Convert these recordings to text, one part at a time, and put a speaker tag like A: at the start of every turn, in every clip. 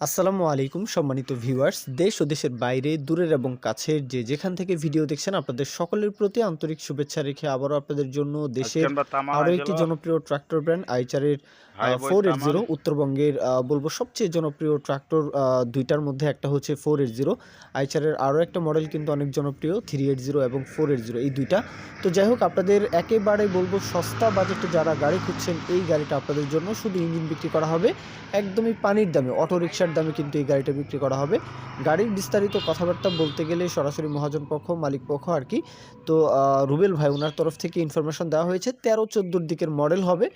A: আসসালামু আলাইকুম সম্মানিত ভিউয়ার্স। দেশ ও দেশের বাইরে দূরের এবং কাছের যে যেখান থেকে ভিডিও দেখছেন আপনাদের সকলের প্রতি আন্তরিক শুভেচ্ছা রেখে আবারও আপনাদের জন্য দেশের আরও একটি জনপ্রিয় ট্রাক্টর ব্র্যান্ড আইচারের ফোর এইট জিরো উত্তরবঙ্গের বলব সবচেয়ে জনপ্রিয় ট্রাক্টর দুইটার মধ্যে একটা হচ্ছে ফোর এইট জিরো। আইচারের আরও একটা মডেল কিন্তু অনেক জনপ্রিয় থ্রি এইট জিরো এবং ফোর এইট জিরো এই দুইটা। তো যাই হোক আপনাদের একেবারে বলব সস্তা বাজেটে যারা গাড়ি খুঁজছেন এই গাড়িটা আপনাদের জন্য শুধু ইঞ্জিন বিক্রি করা হবে একদমই পানির দামে। অটো রিক্সার দামে কিন্তু এই গাড়িটা বিক্রি করা হবে। গাড়ির বিস্তারিত কথাবার্তা বলতে গেলে সরাসরি মহাজন পক্ষ, মালিক পক্ষ আর কি। তো রুবেল ভাই ওনার তরফ থেকে ইনফরমেশন দেওয়া হয়েছে, তেরো চোদ্দোর দিকের মডেল হবে।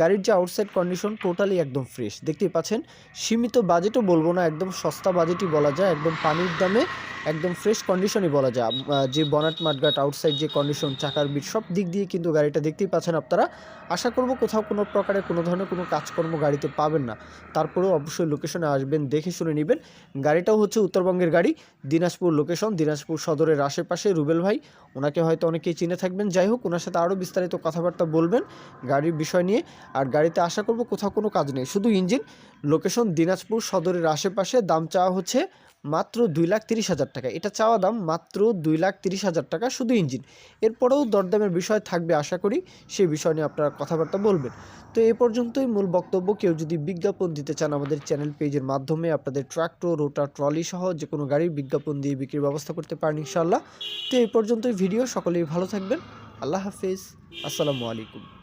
A: গাড়ির যে আউটসাইড কন্ডিশন টোটালি একদম ফ্রেশ দেখতেই পাচ্ছেন, সীমিত বাজেটও বলব না, একদম সস্তা বাজেটই বলা যায়। একদম পানির দামে একদম ফ্রেশ কন্ডিশনই বলা যায়। যে বনাট মাঠঘাট আউটসাইড যে কন্ডিশন চাকার বিট, সব দিক দিয়ে কিন্তু গাড়িটা দেখতেই পাচ্ছেন আপনারা। আশা করব কোথাও কোনো প্রকারে কোনো ধরনের কোনো কাজকর্ম গাড়িতে পাবেন না। তারপরেও অবশ্যই লোকেশনে আসবেন, দেখে শুনে নেবেন। গাড়িটাও হচ্ছে উত্তরবঙ্গের গাড়ি, দিনাজপুর লোকেশন দিনাজপুর সদরের আশেপাশে রুবেল ভাই। ওনাকে হয়তো অনেকেই চিনে থাকবেন। যাই হোক, ওনার সাথে আরও বিস্তারিত কথাবার্তা বলবেন গাড়ির বিষয় নিয়ে। আর গাড়িতে আশা করব কোথাও কোনো কাজ নেই। শুধু ইঞ্জিন লোকেশন দিনাজপুর সদরের আশেপাশে। দাম চাওয়া হচ্ছে মাত্র দুই লাখ তিরিশ হাজার টাকা। এটা চাওয়া দাম মাত্র দুই লাখ তিরিশ হাজার টাকা শুধু ইঞ্জিন। এরপরেও দরদামের বিষয় থাকবে আশা করি সেই বিষয় নিয়ে আপনারা কথাবার্তা বলবেন। তো এ পর্যন্তই মূল বক্তব্য। কেউ যদি বিজ্ঞাপন দিতে চান আমাদের চ্যানেল পেজের মাধ্যমে, আপনাদের ট্রাক্টর রোটার, ট্রলি সহ যে কোনো গাড়ির বিজ্ঞাপন দিয়ে বিক্রির ব্যবস্থা করতে পারেন ইনশাল্লাহ তো এই পর্যন্তই ভিডিও। সকলেই ভালো থাকবেন। আল্লাহ হাফিজ। আসসালামু আলাইকুম।